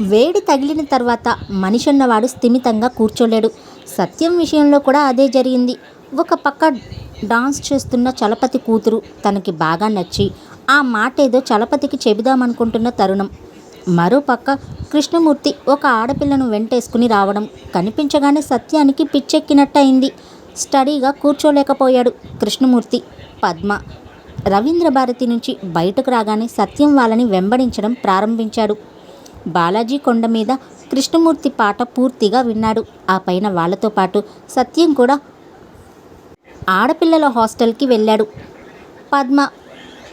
వేడి తగిలిన తర్వాత మనిషి అన్నవాడు స్థిమితంగా కూర్చోలేడు. సత్యం విషయంలో కూడా అదే జరిగింది. ఒక పక్క డాన్స్ చేస్తున్న చలపతి కూతురు తనకి బాగా నచ్చి ఆ మాట ఏదో చలపతికి చెబుదామనుకుంటున్న తరుణం. మరోపక్క కృష్ణమూర్తి ఒక ఆడపిల్లను వెంటేసుకుని రావడం కనిపించగానే సత్యానికి పిచ్చెక్కినట్టయింది. స్టడీగా కూర్చోలేకపోయాడు కృష్ణమూర్తి. పద్మ రవీంద్ర భారతి నుంచి బయటకు రాగానే సత్యం వాళ్ళని వెంబడించడం ప్రారంభించాడు. బాలాజీ కొండ మీద కృష్ణమూర్తి పాట పూర్తిగా విన్నాడు. ఆ పైన వాళ్ళతో పాటు సత్యం కూడా ఆడపిల్లల హాస్టల్కి వెళ్ళాడు. పద్మ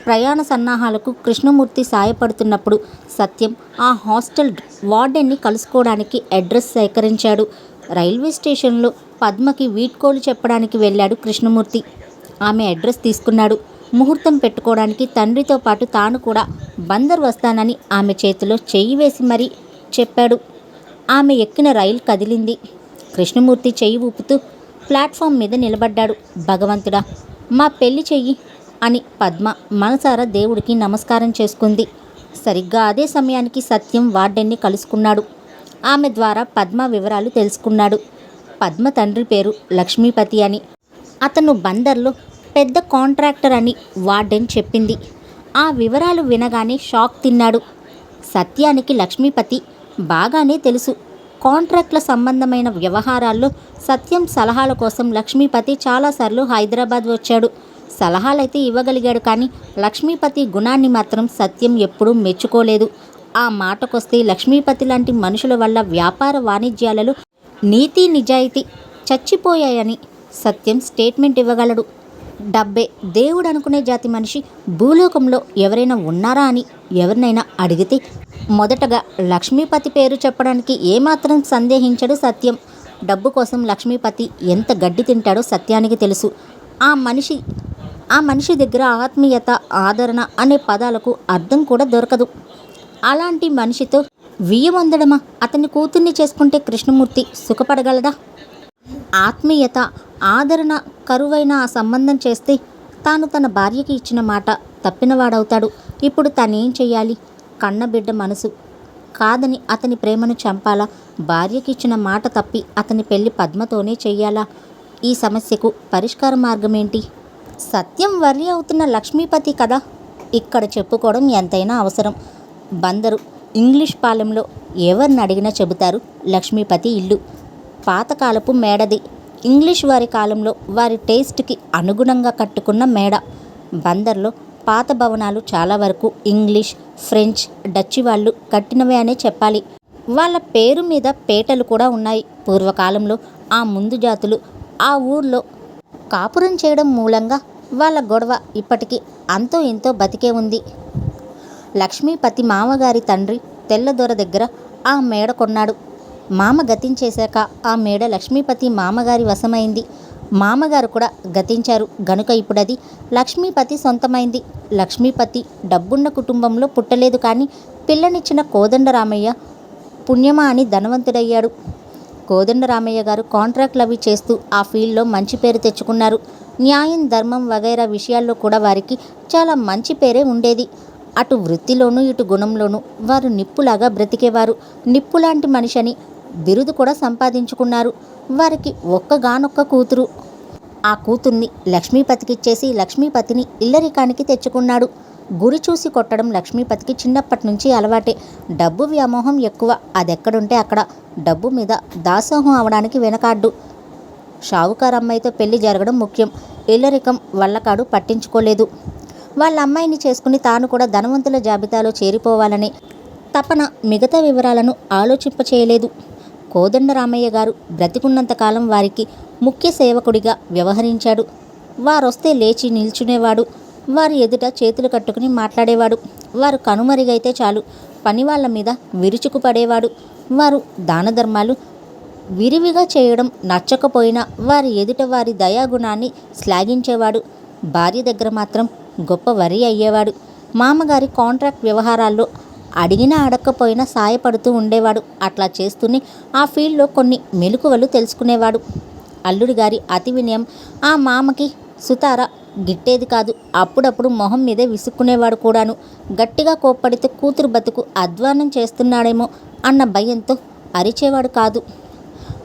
ప్రయాణ సన్నాహాలకు కృష్ణమూర్తి సాయపడుతున్నప్పుడు సత్యం ఆ హాస్టల్ వార్డెన్ని కలుసుకోవడానికి అడ్రస్ సేకరించాడు. రైల్వే స్టేషన్లో పద్మకి వీడ్కోలు చెప్పడానికి వెళ్ళాడు కృష్ణమూర్తి. ఆమె అడ్రస్ తీసుకున్నాడు. ముహూర్తం పెట్టుకోవడానికి తండ్రితో పాటు తాను కూడా బందర్ వస్తానని ఆమె చేతిలో చెయ్యి వేసి మరీ చెప్పాడు. ఆమె ఎక్కిన రైలు కదిలింది. కృష్ణమూర్తి చెయ్యి ఊపుతూ ప్లాట్ఫామ్ మీద నిలబడ్డాడు. భగవంతుడా మా పెళ్ళి చెయ్యి అని పద్మ మనసారా దేవుడికి నమస్కారం చేసుకుంది. సరిగ్గా అదే సమయానికి సత్యం వార్డెన్ని కలుసుకున్నాడు. ఆమె ద్వారా పద్మ వివరాలు తెలుసుకున్నాడు. పద్మ తండ్రి పేరు లక్ష్మీపతి అని. అతను బందర్లో పెద్ద కాంట్రాక్టర్ అని వార్డెన్ చెప్పింది. ఆ వివరాలు వినగానే షాక్ తిన్నాడు. సత్యానికి లక్ష్మీపతి బాగానే తెలుసు. కాంట్రాక్ట్ల సంబంధమైన వ్యవహారాల్లో సత్యం సలహాల కోసం లక్ష్మీపతి చాలాసార్లు హైదరాబాద్ వచ్చాడు. సలహాలైతే ఇవ్వగలిగాడు కానీ లక్ష్మీపతి గుణాన్ని మాత్రం సత్యం ఎప్పుడూ మెచ్చుకోలేదు. ఆ మాటకొస్తే లక్ష్మీపతి లాంటి మనుషుల వల్ల వ్యాపార వాణిజ్యాలలో నీతి నిజాయితీ చచ్చిపోయాయని సత్యం స్టేట్మెంట్ ఇవ్వగలడు. డబ్బే. దేవుడు అనుకునే జాతి మనిషి భూలోకంలో ఎవరైనా ఉన్నారా అని ఎవరినైనా అడిగితే మొదటగా లక్ష్మీపతి పేరు చెప్పడానికి ఏమాత్రం సందేహించడు సత్యం. డబ్బు కోసం లక్ష్మీపతి ఎంత గడ్డి తింటాడో సత్యానికి తెలుసు. ఆ మనిషి ఆ మనిషి దగ్గర ఆత్మీయత ఆదరణ అనే పదాలకు అర్థం కూడా దొరకదు. అలాంటి మనిషితో వియ్యమందడమా? అతని కూతుర్ని చేసుకుంటే కృష్ణమూర్తి సుఖపడగలదా ఆత్మీయత ఆదరణ కరువైన ఆ సంబంధం చేస్తే తాను తన భార్యకి ఇచ్చిన మాట తప్పినవాడవుతాడు. ఇప్పుడు తనేం చేయాలి కన్నబిడ్డ మనసు. కాదని అతని ప్రేమను చంపాలా? భార్యకి ఇచ్చిన మాట తప్పి అతని పెళ్ళి పద్మతోనే చెయ్యాలా? ఈ సమస్యకు పరిష్కార మార్గం ఏంటి సత్యం వర్రి అవుతున్న లక్ష్మీపతి కదా? ఇక్కడ చెప్పుకోవడం ఎంతైనా అవసరం. బందరు. ఇంగ్లీష్ పాలెంలో ఎవరిని అడిగినా చెబుతారు లక్ష్మీపతి ఇల్లు. పాతకాలపు మేడది. ఇంగ్లీష్ వారి కాలంలో వారి టేస్ట్కి అనుగుణంగా కట్టుకున్న మేడ. బందర్లో పాత భవనాలు చాలా వరకు ఇంగ్లీష్ ఫ్రెంచ్ డచ్ వాళ్ళు కట్టినవే అనే చెప్పాలి. వాళ్ళ పేరు మీద పేటలు కూడా ఉన్నాయి. పూర్వకాలంలో ఆ ముందు జాతులు ఆ ఊర్లో కాపురం చేయడం మూలంగా వాళ్ళ గొడవ ఇప్పటికీ అంతో ఎంతో బతికే ఉంది. లక్ష్మీపతి మామగారి తండ్రి తెల్లదొర దగ్గర ఆ మేడ కొన్నాడు. మామ గతించేశాక ఆ మేడ లక్ష్మీపతి మామగారి వశమైంది. మామగారు కూడా గతించారు. గనుక ఇప్పుడది లక్ష్మీపతి సొంతమైంది. లక్ష్మీపతి డబ్బున్న కుటుంబంలో పుట్టలేదు కానీ పిల్లనిచ్చిన కోదండరామయ్య పుణ్యమా అని ధనవంతుడయ్యాడు. కోదండరామయ్య గారు కాంట్రాక్ట్లు అవి చేస్తూ ఆ ఫీల్డ్లో మంచి పేరు తెచ్చుకున్నారు. న్యాయం ధర్మం వగైరా విషయాల్లో కూడా వారికి చాలా మంచి పేరే ఉండేది. అటు వృత్తిలోనూ ఇటు గుణంలోనూ వారు నిప్పులాగా బ్రతికేవారు. నిప్పులాంటి మనిషి అని బిరుదు కూడా సంపాదించుకున్నారు. వారికి ఒక్కగానొక్క కూతురు. ఆ కూతుర్ని లక్ష్మీపతికిచ్చేసి లక్ష్మీపతిని ఇల్లరికానికి తెచ్చుకున్నాడు. గురి చూసి కొట్టడం లక్ష్మీపతికి చిన్నప్పటి నుంచి అలవాటే. డబ్బు వ్యామోహం ఎక్కువ. అదెక్కడుంటే అక్కడ. డబ్బు మీద దాసోహం అవడానికి వెనకాడ్డు. షావుకారు అమ్మాయితో పెళ్ళి జరగడం ముఖ్యం. ఇల్లరికం వల్లకాడు పట్టించుకోలేదు. వాళ్ళ అమ్మాయిని చేసుకుని తాను కూడా ధనవంతుల జాబితాలో చేరిపోవాలని తపన మిగతా వివరాలను ఆలోచింపచేయలేదు. కోదండరామయ్య గారు బ్రతికున్నంతకాలం వారికి ముఖ్య సేవకుడిగా వ్యవహరించాడు. వారొస్తే లేచి నిల్చునేవాడు. వారి ఎదుట చేతులు కట్టుకుని మాట్లాడేవాడు. వారు కనుమరుగైతే చాలు. పని వాళ్ళ మీద విరుచుకుపడేవాడు. వారు దాన ధర్మాలు విరివిగా చేయడం నచ్చకపోయినా వారి ఎదుట వారి దయాగుణాన్ని శ్లాఘించేవాడు. భార్య దగ్గర మాత్రం గొప్ప వరి అయ్యేవాడు. మామగారి కాంట్రాక్ట్ వ్యవహారాల్లో అడిగినా అడగకపోయినా సాయపడుతూ ఉండేవాడు. అట్లా చేస్తూనే ఆ ఫీల్డ్లో కొన్ని మెలకువలు తెలుసుకునేవాడు. అల్లుడి గారి అతి వినయం ఆ మామకి సుతార గిట్టేది కాదు. అప్పుడప్పుడు మొహం మీదే విసుక్కునేవాడు కూడాను. గట్టిగా కోప్పడితే కూతురు బతుకు అధ్వానం చేస్తున్నాడేమో అన్న భయంతో అరిచేవాడు కాదు.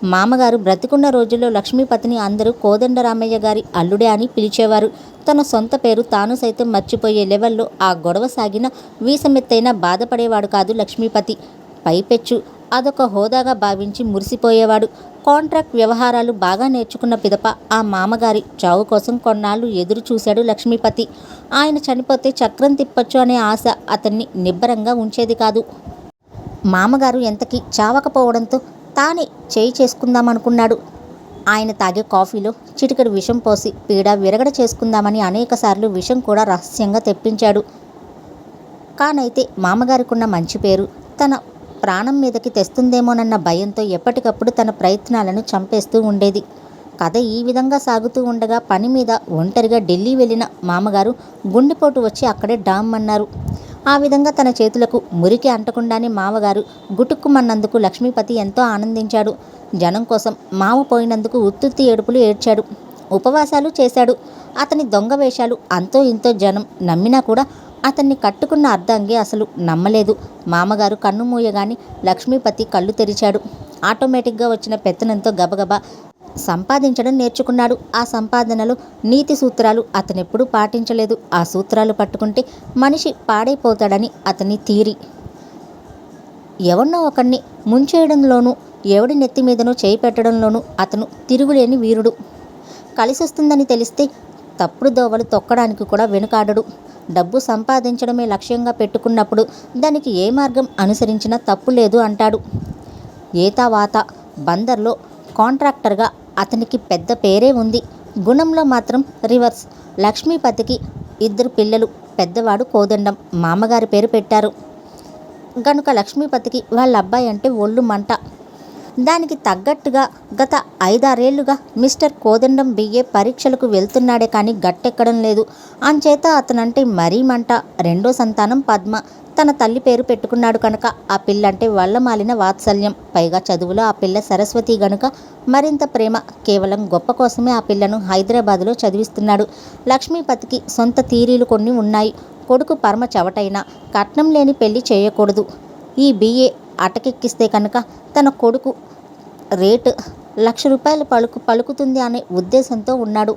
మామగారు బ్రతికున్న రోజుల్లో లక్ష్మీపతిని అందరూ కోదండరామయ్య గారి అల్లుడే అని పిలిచేవారు. తన సొంత పేరు తాను సైతం మర్చిపోయే లెవెల్లో ఆ గొడవ సాగిన వీసమెత్తైనా బాధపడేవాడు కాదు లక్ష్మీపతి. పైపెచ్చు. అదొక హోదాగా భావించి మురిసిపోయేవాడు. కాంట్రాక్ట్ వ్యవహారాలు బాగా నేర్చుకున్న పిదప ఆ మామగారి చావు కోసం కొన్నాళ్ళు ఎదురు చూశాడు లక్ష్మీపతి. ఆయన చనిపోతే చక్రం తిప్పొచ్చు అనే ఆశ అతన్ని నిబ్బరంగా ఉంచేది కాదు. మామగారు ఎంతకి చావకపోవడంతో తానే చేయి చేసుకుందామనుకున్నాడు. ఆయన తాగే కాఫీలో చిటికెడు విషం పోసి పీడ విరగడ చేసుకుందామని అనేకసార్లు విషం కూడా రహస్యంగా తెప్పించాడు. కానైతే మామగారికున్న మంచి పేరు తన ప్రాణం మీదకి తెస్తుందేమోనన్న భయంతో ఎప్పటికప్పుడు తన ప్రయత్నాలను చంపేస్తూ ఉండేది. కథ ఈ విధంగా సాగుతూ ఉండగా పని మీద ఒంటరిగా ఢిల్లీ వెళ్ళిన మామగారు గుండెపోటు వచ్చి అక్కడే డామ్ అన్నారు. ఆ విధంగా తన చేతులకు మురికి అంటకుండానే మామగారు గుటుక్కుమన్నందుకు లక్ష్మీపతి ఎంతో ఆనందించాడు. జనం కోసం మామ పోయినందుకు ఉత్తుత్తి ఏడుపులు ఏడ్చాడు. ఉపవాసాలు చేశాడు. అతని దొంగ వేషాలు అంతో ఇంతో జనం నమ్మినా కూడా అతన్ని కట్టుకున్న అర్ధాంగి అసలు నమ్మలేదు. మామగారు కన్ను మూయగాని లక్ష్మీపతి కళ్ళు తెరిచాడు. ఆటోమేటిక్గా వచ్చిన పెత్తనంతో గబగబా సంపాదించడం నేర్చుకున్నాడు. ఆ సంపాదనలో నీతి సూత్రాలు అతనెప్పుడూ పాటించలేదు. ఆ సూత్రాలు పట్టుకుంటే మనిషి పాడైపోతాడని అతని థీరీ ఎవరినో ఒకరిని ముంచేయడంలోనూ ఎవడి నెత్తి మీదనో చేయి పెట్టడంలోనూ అతను తిరుగులేని వీరుడు. కలిసొస్తుందని తెలిస్తే తప్పుడు దోవలు తొక్కడానికి కూడా వెనుకాడడు. డబ్బు సంపాదించడమే లక్ష్యంగా పెట్టుకున్నప్పుడు దానికి ఏ మార్గం అనుసరించినా తప్పు లేదు అంటాడు. ఏతావాత బందర్లో కాంట్రాక్టర్గా అతనికి పెద్ద పేరే ఉంది. గుణంలో మాత్రం రివర్స్ లక్ష్మీపతికి ఇద్దరు పిల్లలు పెద్దవాడు కోదండం మామగారి పేరు పెట్టారు. గనుక లక్ష్మీపతికి వాళ్ళ అబ్బాయి అంటే ఒళ్ళు మంట. దానికి తగ్గట్టుగా గత ఐదారేళ్ళుగా మిస్టర్ కోదండం బిఏ పరీక్షలకు వెళ్తున్నాడే కానీ గట్టెక్కడం లేదు. అంచేత అతనంటే మరీ మంట. రెండో సంతానం పద్మ. తన తల్లి పేరు పెట్టుకున్నాడు కనుక ఆ పిల్లంటే వల్లమాలిన వాత్సల్యం. పైగా చదువులో ఆ పిల్ల సరస్వతి గనుక మరింత ప్రేమ. కేవలం గొప్ప కోసమే ఆ పిల్లను హైదరాబాదులో చదివిస్తున్నాడు. లక్ష్మీపతికి సొంత తీరీలు కొన్ని ఉన్నాయి. కొడుకు పరమ చవటైనా. కట్నం లేని పెళ్ళి చేయకూడదు. ఈ బిఏ అటకెక్కిస్తే కనుక తన కొడుకు రేటు లక్ష రూపాయలు పలుకు పలుకుతుంది అనే ఉద్దేశంతో ఉన్నాడు.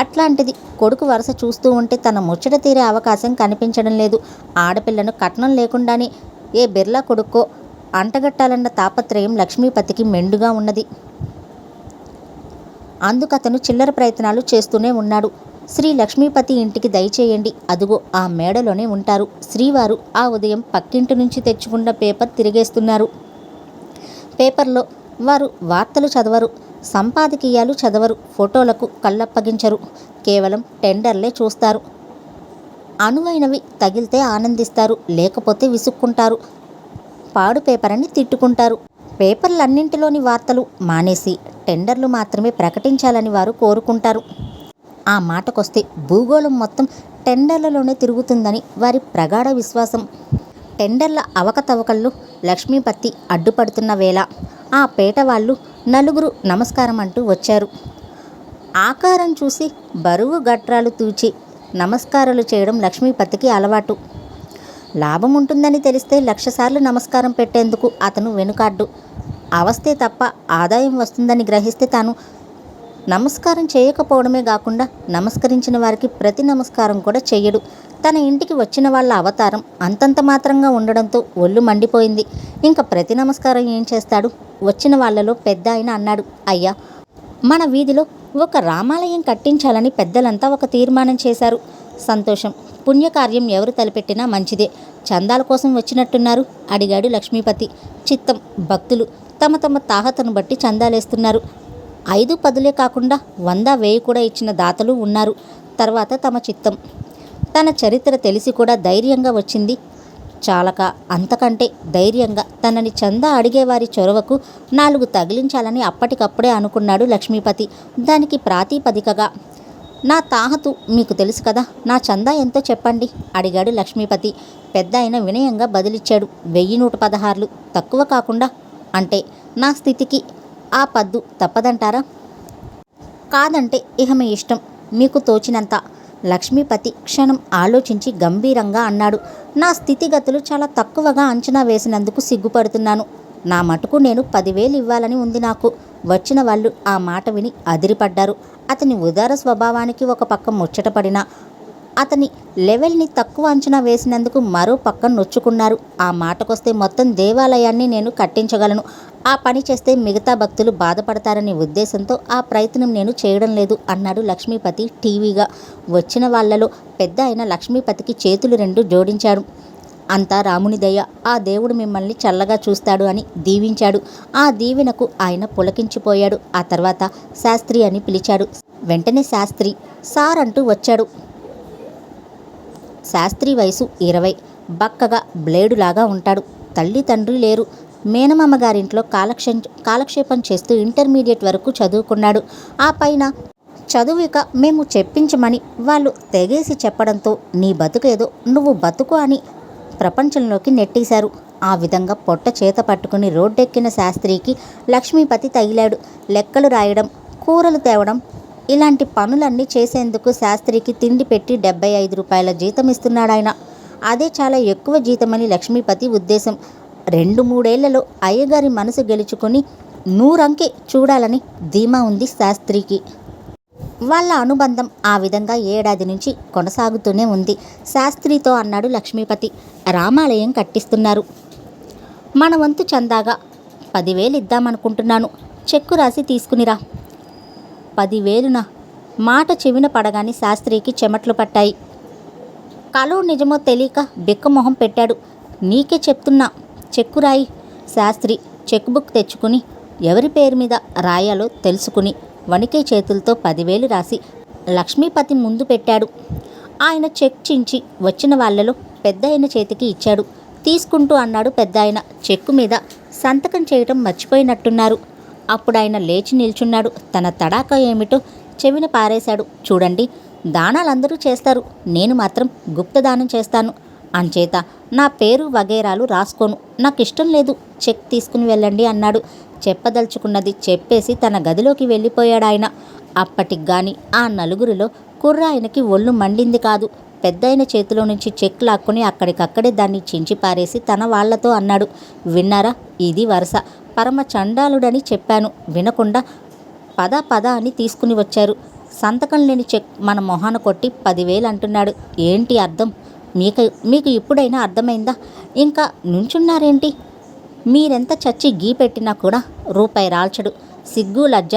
అట్లాంటిది కొడుకు వరుస చూస్తూ ఉంటే తన ముచ్చట తీరే అవకాశం కనిపించడం లేదు. ఆడపిల్లను కట్నం లేకుండానే ఏ బిర్లా కొడుక్కో అంటగట్టాలన్న తాపత్రయం లక్ష్మీపతికి మెండుగా ఉన్నది. అందుకతను చిల్లర ప్రయత్నాలు చేస్తూనే ఉన్నాడు. శ్రీ లక్ష్మీపతి ఇంటికి దయచేయండి. అదుగో ఆ మేడలోనే ఉంటారు. శ్రీవారు ఆ ఉదయం పక్కింటి నుంచి తెచ్చుకున్న పేపర్ తిరిగేస్తున్నారు. పేపర్లో వారు వార్తలు చదవరు సంపాదకీయాలు చదవరు ఫోటోలకు కళ్ళప్పగించరు. కేవలం టెండర్లే చూస్తారు. అనువైనవి తగిలితే ఆనందిస్తారు లేకపోతే విసుక్కుంటారు. పాడు పేపర్ అని తిట్టుకుంటారు. పేపర్లన్నింటిలోని వార్తలు మానేసి టెండర్లు మాత్రమే ప్రకటించాలని వారు కోరుకుంటారు. ఆ మాటకొస్తే భూగోళం మొత్తం టెండర్లలోనే తిరుగుతుందని వారి ప్రగాఢ విశ్వాసం. టెండర్ల అవకతవకల్లో లక్ష్మీపతి అడ్డుపడుతున్న వేళ ఆ పేట వాళ్ళు నలుగురు నమస్కారం అంటూ వచ్చారు. ఆకారం చూసి బరువు గట్రాలు తూచి నమస్కారాలు చేయడం లక్ష్మీపతికి అలవాటు. లాభం ఉంటుందని తెలిస్తే లక్షసార్లు నమస్కారం పెట్టేందుకు అతను వెనుకాడ్డు. అవస్తే తప్ప ఆదాయం వస్తుందని గ్రహిస్తే తాను నమస్కారం చేయకపోవడమే కాకుండా నమస్కరించిన వారికి ప్రతి నమస్కారం కూడా చేయడు తన ఇంటికి వచ్చిన వాళ్ళ అవతారం అంతంత మాత్రంగా ఉండడంతో ఒళ్ళు మండిపోయింది. ఇంకా ప్రతి నమస్కారం ఏం చేస్తాడు? వచ్చిన వాళ్ళలో పెద్ద ఆయన అన్నాడు. అయ్యా! మన వీధిలో ఒక రామాలయం కట్టించాలని పెద్దలంతా ఒక తీర్మానం చేశారు. సంతోషం. పుణ్యకార్యం ఎవరు తలపెట్టినా మంచిదే. చందాల కోసం వచ్చినట్టున్నారు అడిగాడు లక్ష్మీపతి. చిత్తం. భక్తులు తమ తమ తాహతను బట్టి చందాలేస్తున్నారు. ఐదు పదులే కాకుండా వంద వేయి కూడా ఇచ్చిన దాతలు ఉన్నారు. తర్వాత తమ చిత్తం. తన చరిత్ర తెలిసి కూడా ధైర్యంగా వచ్చింది. చాలక అంతకంటే ధైర్యంగా తనని చందా అడిగేవారి చొరవకు నాలుగు తగిలించాలని అప్పటికప్పుడే అనుకున్నాడు లక్ష్మీపతి. దానికి ప్రాతిపదికగా నా తాహతు మీకు తెలుసు కదా నా చందా ఎంతో చెప్పండి? అడిగాడు లక్ష్మీపతి. పెద్ద ఆయన వినయంగా బదిలిచ్చాడు. వెయ్యి నూట పదహారులు తక్కువ కాకుండా అంటే నా స్థితికి ఆ పద్దు తప్పదంటారా? కాదంటే ఇహ మీ ఇష్టం. మీకు తోచినంత. లక్ష్మీపతి క్షణం ఆలోచించి గంభీరంగా అన్నాడు. నా స్థితిగతులు చాలా తక్కువగా అంచనా వేసినందుకు సిగ్గుపడుతున్నాను. నా మటుకు నేను పదివేలు ఇవ్వాలని ఉంది నాకు. వచ్చిన వాళ్ళు ఆ మాట విని అదిరిపడ్డారు. అతని ఉదార స్వభావానికి ఒక పక్క ముచ్చటపడినా అతని లెవెల్ని తక్కువ అంచనా వేసినందుకు మరో పక్క నొచ్చుకున్నారు. ఆ మాటకొస్తే మొత్తం దేవాలయాన్ని నేను కట్టించగలను. ఆ పని చేస్తే మిగతా భక్తులు బాధపడతారనే ఉద్దేశంతో ఆ ప్రయత్నం నేను చేయడం లేదు అన్నాడు లక్ష్మీపతి టీవీగా. వచ్చిన వాళ్ళలో పెద్ద అయిన లక్ష్మీపతికి చేతులు రెండు జోడించాడు. అంతా రాముని దయ ఆ దేవుడు మిమ్మల్ని చల్లగా చూస్తాడు అని దీవించాడు. ఆ దీవెనకు ఆయన పులకించిపోయాడు. ఆ తర్వాత శాస్త్రి అని పిలిచాడు. వెంటనే శాస్త్రి సార్ అంటూ వచ్చాడు. శాస్త్రి వయసు ఇరవై. బక్కగా బ్లేడులాగా ఉంటాడు. తల్లి తండ్రి లేరు. మేనమామ గారింట్లో కాలక్షే కాలక్షేపం చేస్తూ ఇంటర్మీడియట్ వరకు చదువుకున్నాడు. ఆ పైన చదువు ఇక మేము చెప్పించమని వాళ్ళు తెగేసి చెప్పడంతో నీ బతుకేదో నువ్వు బతుకు అని ప్రపంచంలోకి నెట్టేశారు. ఆ విధంగా పొట్ట చేత పట్టుకుని రోడ్డెక్కిన శాస్త్రికి లక్ష్మీపతి తగిలాడు. లెక్కలు రాయడం కూరలు తేవడం ఇలాంటి పనులన్నీ చేసేందుకు శాస్త్రికి తిండి పెట్టి డెబ్బై ఐదు రూపాయల జీతం ఇస్తున్నాడాయన అదే చాలా ఎక్కువ జీతమని లక్ష్మీపతి ఉద్దేశం. రెండు మూడేళ్ళలో అయ్యగారి మనసు గెలుచుకొని నూరంకే చూడాలని ధీమా ఉంది శాస్త్రికి. వాళ్ళ అనుబంధం ఆ విధంగా ఏడాది నుంచి కొనసాగుతూనే ఉంది. శాస్త్రితో అన్నాడు లక్ష్మీపతి. రామాలయం కట్టిస్తున్నారు. మన వంతు చందాగా పదివేలు ఇద్దామనుకుంటున్నాను. చెక్కు రాసి తీసుకునిరా. పదివేలునా మాట చెవిన పడగానే శాస్త్రికి చెమట్లు పట్టాయి. కలో నిజమో తెలియక బిక్కమొహం పెట్టాడు. నీకే చెప్తున్నా చెక్కు రాయి. శాస్త్రి చెక్ బుక్ తెచ్చుకుని ఎవరి పేరు మీద రాయాలో తెలుసుకుని వణికే చేతులతో పదివేలు రాసి లక్ష్మీపతి ముందు పెట్టాడు. ఆయన చెక్ చించి వచ్చిన వాళ్ళలో పెద్ద ఆయన చేతికి ఇచ్చాడు. తీసుకుంటూ అన్నాడు పెద్ద ఆయన. చెక్కు మీద సంతకం చేయటం మర్చిపోయినట్టున్నారు. అప్పుడు ఆయన లేచి నిల్చున్నాడు. తన తడాక ఏమిటో చెవిన పారేశాడు. చూడండి దానాలందరూ చేస్తారు. నేను మాత్రం గుప్తదానం చేస్తాను. అంచేత నా పేరు వగేరాలు రాసుకోను. నాకు ఇష్టం లేదు. చెక్ తీసుకుని వెళ్ళండి అన్నాడు. చెప్పదలుచుకున్నది చెప్పేసి తన గదిలోకి వెళ్ళిపోయాడు ఆయన అప్పటికి గాని ఆ నలుగురిలో కుర్ర ఆయనకి ఒళ్ళు మండింది కాదు. పెద్దయిన చేతిలో నుంచి చెక్ లాక్కుని అక్కడికక్కడే దాన్ని చించి పారేసి తన వాళ్ళతో అన్నాడు. విన్నారా? ఇది వరుస. పరమ చండాలుడని చెప్పాను. వినకుండా పద పద అని తీసుకుని వచ్చారు. సంతకం లేని చెక్ మన మొహాన కొట్టి పదివేలు అంటున్నాడు. ఏంటి అర్థం? మీకు మీకు ఇప్పుడైనా అర్థమైందా? ఇంకా నుంచున్నారేంటి? మీరెంత చచ్చి గీ పెట్టినా కూడా రూపాయి రాల్చడు. సిగ్గు లజ్జ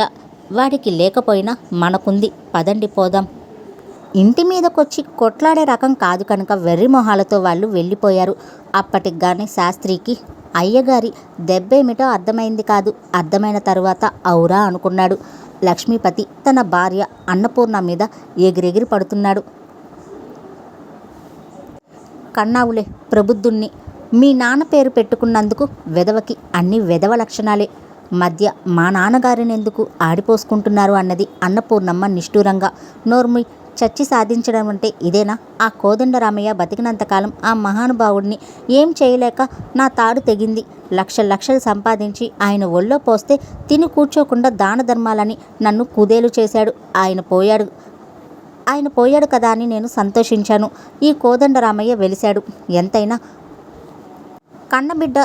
వాడికి లేకపోయినా మనకుంది. పదండి పోదాం. ఇంటి మీదకొచ్చి కొట్లాడే రకం కాదు కనుక వెర్రి మొహాలతో వాళ్ళు వెళ్ళిపోయారు. అప్పటికి కానీ శాస్త్రికి అయ్యగారి దెబ్బేమిటో అర్థమైంది కాదు. అర్థమైన తరువాత ఔరా అనుకున్నాడు. లక్ష్మీపతి తన భార్య అన్నపూర్ణ మీద ఎగిరెగిరి పడుతున్నాడు. కన్నావులే ప్రబుద్ధుణ్ణి. మీ నాన్న పేరు పెట్టుకున్నందుకు వెదవకి అన్ని వెదవ లక్షణాలే. మధ్య మా నాన్నగారిని ఎందుకు ఆడిపోసుకుంటున్నారు? అన్నది అన్నపూర్ణమ్మ నిష్ఠూరంగా. నోర్మి చచ్చి సాధించడం అంటే ఇదేనా? ఆ కోదండరామయ్య బతికినంతకాలం ఆ మహానుభావుడిని ఏం చేయలేక నా తాడు తెగింది. లక్ష లక్షలు సంపాదించి ఆయన ఒళ్ళో పోస్తే తిని కూర్చోకుండా దాన ధర్మాలని నన్ను కుదేలు చేశాడు. ఆయన పోయాడు. ఆయన పోయాడు కదా అని నేను సంతోషించాను. ఈ కోదండరామయ్య వెలిశాడు. ఎంతైనా? కన్నబిడ్డ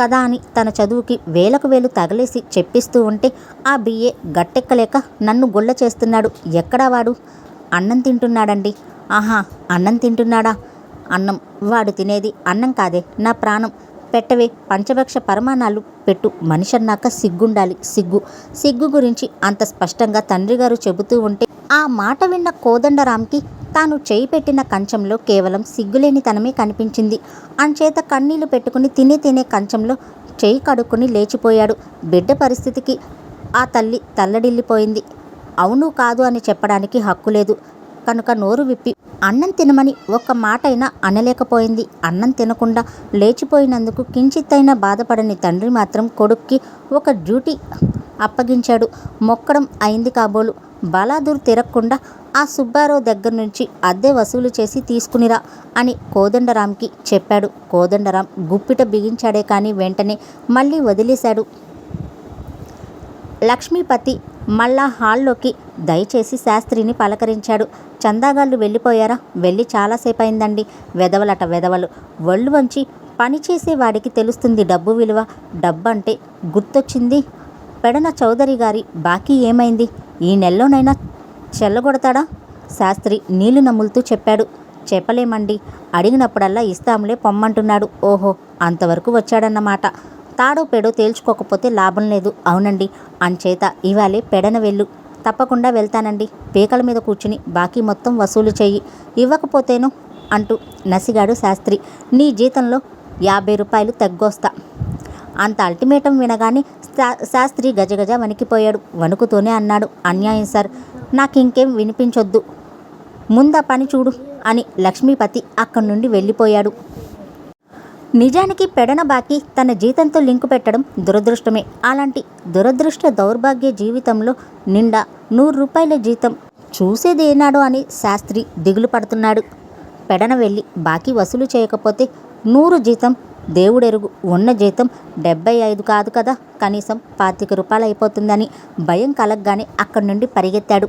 కదా అని తన చదువుకి వేలకు వేలు తగలేసి చెప్పిస్తూ ఉంటే ఆ బిఏ గట్టెక్కలేక నన్ను గుళ్ళ చేస్తున్నాడు. ఎక్కడా వాడు? అన్నం తింటున్నాడండి. ఆహా అన్నం తింటున్నాడా? అన్నం వాడు తినేది అన్నం కాదే నా ప్రాణం. పెట్టవే పంచభక్ష పరమాణాలు పెట్టు. మనిషి అన్నాక సిగ్గుండాలి సిగ్గు. సిగ్గు గురించి అంత స్పష్టంగా తండ్రి గారు చెబుతూ ఉంటే ఆ మాట విన్న కోదండరాంకి తాను చేయి పెట్టిన కంచంలో కేవలం సిగ్గులేనితనమే కనిపించింది. అంచేత కన్నీళ్ళు పెట్టుకుని తినే తినే కంచంలో చేయి కడుక్కుని లేచిపోయాడు. బిడ్డ పరిస్థితికి ఆ తల్లి తల్లడిల్లిపోయింది. అవును కాదు అని చెప్పడానికి హక్కు లేదు. కనుక నోరు విప్పి అన్నం తినమని ఒక్క మాటైనా అనలేకపోయింది. అన్నం తినకుండా లేచిపోయినందుకు కించిత్తైనా బాధపడని తండ్రి మాత్రం కొడుక్కి ఒక డ్యూటీ అప్పగించాడు. మొక్కడం అయింది కాబోలు. బలాదూర్ తిరగకుండా ఆ సుబ్బారావు దగ్గర నుంచి అద్దె వసూలు చేసి తీసుకునిరా అని కోదండరాంకి చెప్పాడు. కోదండరాం గుప్పిట బిగించాడే కానీ వెంటనే మళ్ళీ వదిలేశాడు. లక్ష్మీపతి మళ్ళా హాల్లోకి దయచేసి శాస్త్రిని పలకరించాడు. చందాగాళ్ళు వెళ్ళిపోయారా? వెళ్ళి చాలాసేపు అయిందండి వెదవలట వెదవలు. ఒళ్ళు వంచి పనిచేసేవాడికి తెలుస్తుంది డబ్బు విలువ. డబ్బు అంటే గుర్తొచ్చింది. పెడన చౌదరి గారి బాకీ ఏమైంది? ఈ నెలలోనైనా చెల్లగొడతాడా? శాస్త్రి నీళ్ళు నములుతూ చెప్పాడు. చెప్పలేమండి. అడిగినప్పుడల్లా ఇస్తాంలే పొమ్మంటున్నాడు. ఓహో అంతవరకు వచ్చాడన్నమాట. తాడో పెడో తేల్చుకోకపోతే లాభం లేదు. అవునండి. అంచేత ఇవాళే పెడన వెళ్ళు. తప్పకుండా వెళ్తానండి. పీకల మీద కూర్చుని బాకీ మొత్తం వసూలు చెయ్యి. ఇవ్వకపోతేను అంటూ నసిగాడు శాస్త్రి. నీ జీతంలో యాభై రూపాయలు తగ్గొస్తా. అంత అల్టిమేటం వినగానే శా- శాస్త్రి గజగజ వణికిపోయాడు. వణుకుతూనే అన్నాడు. అన్యాయం సార్. నాకింకేం వినిపించొద్దు. ముందా పని చూడు అని లక్ష్మీపతి అక్కడి నుండి వెళ్ళిపోయాడు. నిజానికి పెడన బాకి తన జీతంతో లింకు పెట్టడం దురదృష్టమే. అలాంటి దురదృష్ట దౌర్భాగ్య జీవితంలో నిండా నూరు రూపాయల జీతం చూసేదేనాడో అని శాస్త్రి దిగులు పడుతున్నాడు. పెడన వెళ్ళి బాకీ వసూలు చేయకపోతే నూరు జీతం దేవుడెరుగు ఉన్న జీతం డెబ్బై ఐదు కాదు కదా. కనీసం పాతిక రూపాయలు అయిపోతుందని భయం కలగగానే అక్కడి నుండి పరిగెత్తాడు.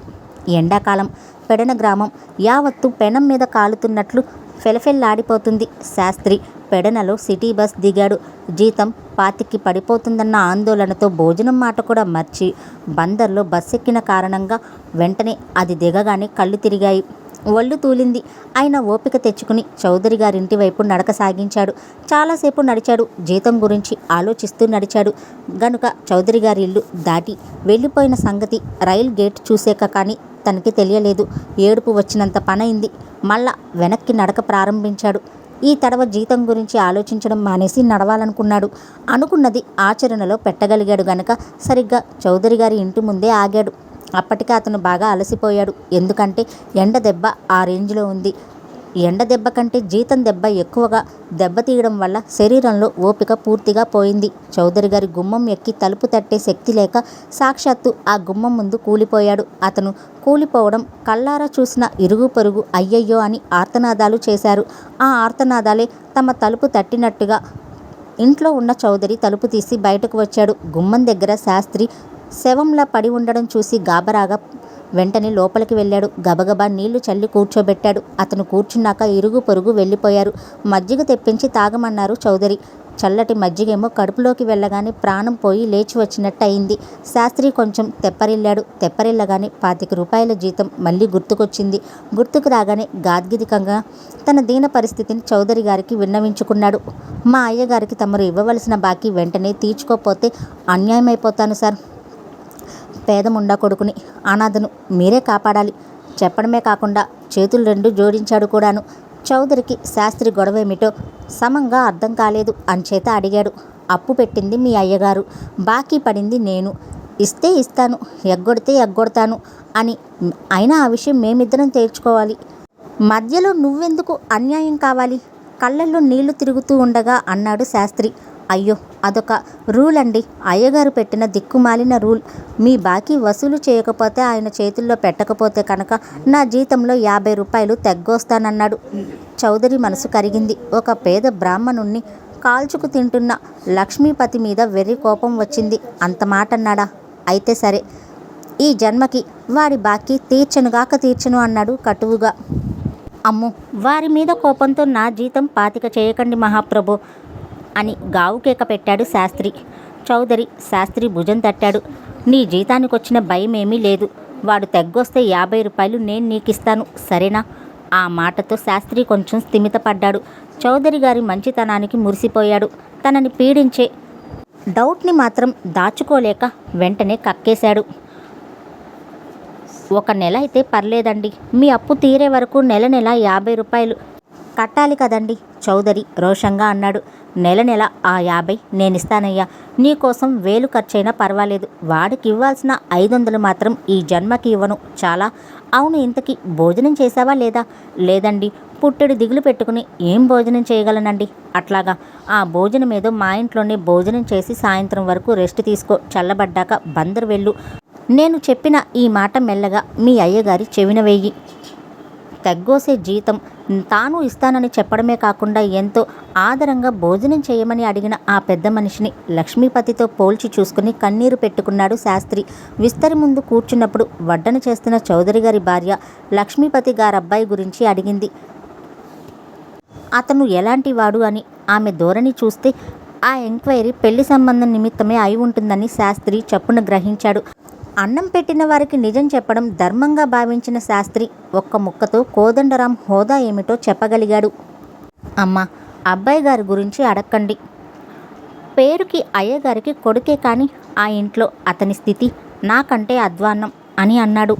ఎండాకాలం పెడన గ్రామం యావత్తు పెనం మీద కాలుతున్నట్లు ఫెలఫెల్లాడిపోతుంది శాస్త్రి. పెడనలో సిటీ బస్ దిగాడు. జీతం పాతికి పడిపోతుందన్న ఆందోళనతో భోజనం మాట కూడా మర్చి బందర్లో బస్ ఎక్కిన కారణంగా వెంటనే అది దిగగానే కళ్ళు తిరిగాయి. ఒళ్ళు తూలింది. ఆయన ఓపిక తెచ్చుకుని చౌదరి గారింటి వైపు నడక సాగించాడు. చాలాసేపు నడిచాడు. జీతం గురించి ఆలోచిస్తూ నడిచాడు. గనుక చౌదరి గారి ఇల్లు దాటి వెళ్ళిపోయిన సంగతి రైల్ గేట్ చూసాక కానీ తనకి తెలియలేదు. ఏడుపు వచ్చినంత పనైంది. మళ్ళా వెనక్కి నడక ప్రారంభించాడు. ఈ తడవ జీతం గురించి ఆలోచించడం మానేసి నడవాలనుకున్నాడు. అనుకున్నది ఆచరణలో పెట్టగలిగాడు గనక సరిగ్గా చౌదరి గారి ఇంటి ముందే ఆగాడు. అప్పటికే అతను బాగా అలసిపోయాడు. ఎందుకంటే ఎండ దెబ్బ ఆ రేంజ్లో ఉంది. ఎండ దెబ్బ కంటే జీతం దెబ్బ ఎక్కువగా దెబ్బతీయడం వల్ల శరీరంలో ఓపిక పూర్తిగా పోయింది. చౌదరి గారి గుమ్మం ఎక్కి తలుపు తట్టే శక్తి లేక సాక్షాత్తు ఆ గుమ్మం ముందు కూలిపోయాడు. అతను కూలిపోవడం కళ్ళారా చూసిన ఇరుగు పొరుగు అయ్యయ్యో అని ఆర్తనాదాలు చేశారు. ఆ ఆర్తనాదాలే తమ తలుపు తట్టినట్టుగా ఇంట్లో ఉన్న చౌదరి తలుపు తీసి బయటకు వచ్చాడు. గుమ్మం దగ్గర శాస్త్రి శవంలా పడి ఉండడం చూసి గాబరాగా వెంటనే లోపలికి వెళ్ళాడు. గబగబా నీళ్ళు చల్లి కూర్చోబెట్టాడు. అతను కూర్చున్నాక ఇరుగు పొరుగు వెళ్ళిపోయారు. మజ్జిగ తెప్పించి తాగమన్నారు చౌదరి. చల్లటి మజ్జిగేమో కడుపులోకి వెళ్ళగానే ప్రాణం పోయి లేచి వచ్చినట్టు అయింది శాస్త్రి కొంచెం తెప్పరిల్లాడు. తెప్పరిల్లగానే పాతిక రూపాయల జీతం మళ్ళీ గుర్తుకొచ్చింది. గుర్తుకు రాగానే గాద్గిదికంగా తన దీన పరిస్థితిని చౌదరి గారికి విన్నవించుకున్నాడు. మా అయ్యగారికి తమరు ఇవ్వవలసిన బాకీ వెంటనే తీర్చుకోపోతే అన్యాయమైపోతాను సార్. పేదముండా కొడుకుని అనాథను మీరే కాపాడాలి. చెప్పడమే కాకుండా చేతులు రెండు జోడించాడు కూడాను. చౌదరికి శాస్త్రి గొడవేమిటో సమంగా అర్థం కాలేదు అంచేత అడిగాడు. అప్పు పెట్టింది మీ అయ్యగారు బాకీ పడింది నేను. ఇస్తే ఇస్తాను ఎగ్గొడితే ఎగ్గొడతాను అని అయినా ఆ విషయం మేమిద్దరం తేల్చుకోవాలి. మధ్యలో నువ్వెందుకు అన్యాయం కావాలి? కళ్ళల్లో నీళ్ళు తిరుగుతూ ఉండగా అన్నాడు శాస్త్రి. అయ్యో అదొక రూల్ అండి. అయ్యగారు పెట్టిన దిక్కుమాలిన రూల్. మీ బాకీ వసూలు చేయకపోతే ఆయన చేతుల్లో పెట్టకపోతే కనుక నా జీతంలో యాభై రూపాయలు తెగ్గొస్తానన్నాడు. చౌదరి మనసు కరిగింది. ఒక పేద బ్రాహ్మణుణ్ణి కాల్చుకు తింటున్న లక్ష్మీపతి మీద వెర్రి కోపం వచ్చింది. అంత మాట అన్నాడా అయితే సరే. ఈ జన్మకి వారి బాకీ తీర్చనుగాక తీర్చను అన్నాడు కటువుగా. అమ్మో వారి మీద కోపంతో నా జీతం పాతిక చేయకండి మహాప్రభు. అని గావు కేక పెట్టాడు శాస్త్రి. చౌదరి శాస్త్రి భుజం తట్టాడు. నీ జీతానికి వచ్చిన భయం ఏమీ లేదు. వాడు తెగ్గొస్తే యాభై రూపాయలు నేను నీకిస్తాను. సరేనా? ఆ మాటతో శాస్త్రి కొంచెం స్థిమితపడ్డాడు. చౌదరి గారి మంచితనానికి మురిసిపోయాడు. తనని పీడించే డౌట్ని మాత్రం దాచుకోలేక వెంటనే కక్కేశాడు. ఒక నెల అయితే పర్లేదండి. మీ అప్పు తీరే వరకు నెల నెల యాభై రూపాయలు. కట్టాలి కదండి చౌదరి రోషంగా అన్నాడు. నెల నెల ఆ యాభై నేనిస్తానయ్యా. నీకోసం వేలు ఖర్చైనా పర్వాలేదు. వాడికి ఇవ్వాల్సిన ఐదు వందలు మాత్రం ఈ జన్మకి ఇవ్వను. చాలా. అవును ఇంతకీ భోజనం చేసావా లేదా? లేదండి. పుట్టెడు దిగులు పెట్టుకుని ఏం భోజనం చేయగలనండి? అట్లాగా. ఆ భోజనం ఏదో మా ఇంట్లోనే భోజనం చేసి సాయంత్రం వరకు రెస్ట్ తీసుకో. చల్లబడ్డాక బందరు వెళ్ళు. నేను చెప్పిన ఈ మాట మెల్లగా మీ అయ్యగారి చెవిన వెయ్యి తగ్గోసే జీతం తాను ఇస్తానని చెప్పడమే కాకుండా ఎంతో ఆదరంగా భోజనం చేయమని అడిగిన ఆ పెద్ద మనిషిని లక్ష్మీపతితో పోల్చి చూసుకుని కన్నీరు పెట్టుకున్నాడు శాస్త్రి. విస్తరి ముందు కూర్చున్నప్పుడు వడ్డన చేస్తున్న చౌదరి గారి భార్య లక్ష్మీపతి గారబ్బాయి గురించి అడిగింది. అతను ఎలాంటి వాడు అని ఆమె ధోరణి చూస్తే ఆ ఎంక్వైరీ పెళ్ళి సంబంధం నిమిత్తమే అయి ఉంటుందని శాస్త్రి చప్పున గ్రహించాడు. అన్నం పెట్టిన వారికి నిజం చెప్పడం ధర్మంగా భావించిన శాస్త్రి ఒక్క ముక్కతో కోదండరాం హోదా ఏమిటో చెప్పగలిగాడు. అమ్మ అబ్బాయి గారి గురించి అడక్కండి. పేరుకి అయ్యగారికి కొడుకే కానీ ఆ ఇంట్లో అతని స్థితి నాకంటే అధ్వాన్నం అని అన్నాడు.